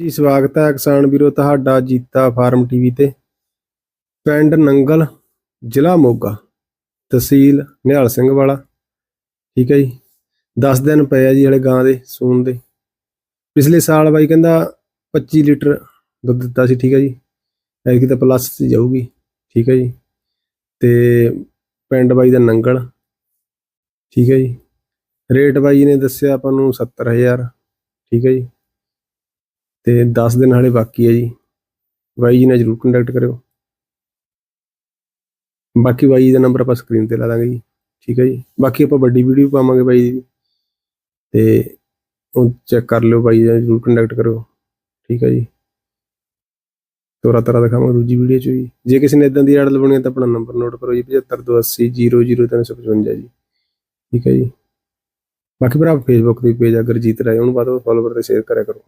ਜੀ, ਸਵਾਗਤ ਹੈ ਕਿਸਾਨ ਵੀਰੋ ਤੁਹਾਡਾ ਜੀਤਾ ਫਾਰਮ ਟੀਵੀ ਤੇ। ਪਿੰਡ ਨੰਗਲ, ਜ਼ਿਲ੍ਹਾ ਮੋਗਾ, ਤਹਿਸੀਲ ਨਿਹਾਲ ਸਿੰਘ ਵਾਲਾ। ਠੀਕ ਹੈ ਜੀ। 10 ਦਿਨ ਪਏ ਆ ਜੀ ਹਲੇ ਗਾਂ ਦੇ, ਸੂਣ ਦੇ। ਪਿਛਲੇ ਸਾਲ ਬਾਈ ਕਹਿੰਦਾ 25 ਲੀਟਰ ਦੁੱਧ ਦਿੱਤਾ ਸੀ, ਠੀਕ ਹੈ ਜੀ। ਐਤਕੀ ਤਾਂ ਪਲੱਸ 'ਚ ਜਾਊਗੀ, ਠੀਕ ਹੈ ਜੀ। ਤੇ ਪਿੰਡ ਬਾਈ ਦਾ ਨੰਗਲ, ਠੀਕ ਹੈ ਜੀ। ਰੇਟ ਬਾਈ ਨੇ ਦੱਸਿਆ ਆਪਾਂ ਨੂੰ 70000 ਠੀਕ ਹੈ ਜੀ। ਤੇ 10 ਦਿਨ ਹਾਲੇ ਬਾਕੀ ਹੈ ਜੀ। ਬਾਈ ਜੀ ਨਾਲ ਜਰੂਰ ਕੰਟੈਕਟ ਕਰਿਓ। ਬਾਕੀ ਬਾਈ ਜੀ ਦਾ ਨੰਬਰ ਆਪਾਂ ਸਕਰੀਨ ਤੇ ਲਾ ਦਾਂਗੇ ਜੀ। ਠੀਕ ਹੈ ਜੀ। ਬਾਕੀ ਆਪਾਂ ਵੱਡੀ ਵੀਡੀਓ ਪਾਵਾਂਗੇ ਬਾਈ ਜੀ ਦੀ। ਤੇ ਉਹ ਚੈੱਕ ਕਰ ਲਿਓ ਬਾਈ ਜੀ ਨਾਲ ਜਰੂਰ ਕੰਟੈਕਟ ਕਰਿਓ। ਠੀਕ ਹੈ ਜੀ। ਤੋਰਾ ਤਰਾ ਦਿਖਾਵਾਂਗੇ ਦੂਜੀ ਵੀਡੀਓ ਚ ਵੀ। ਜੇ ਕਿਸੇ ਨੇ ਇਦਾਂ ਦੀ ਐਡ ਲਵਾਉਣੀ ਹੈ ਤਾਂ ਆਪਣਾ ਨੰਬਰ ਨੋਟ ਕਰੋ ਜੀ 7528000355 ਜੀ। ਠੀਕ ਹੈ ਜੀ। ਬਾਕੀ ਭਰਾ ਫੇਸਬੁੱਕ ਤੇ ਪੇਜ ਅਗਰ ਜੀਤ ਰਹੇ ਉਹਨੂੰ ਬਾਅਦ ਫੋਲੋ ਕਰਦੇ ਸ਼ੇਅਰ ਕਰਿਆ ਕਰੋ।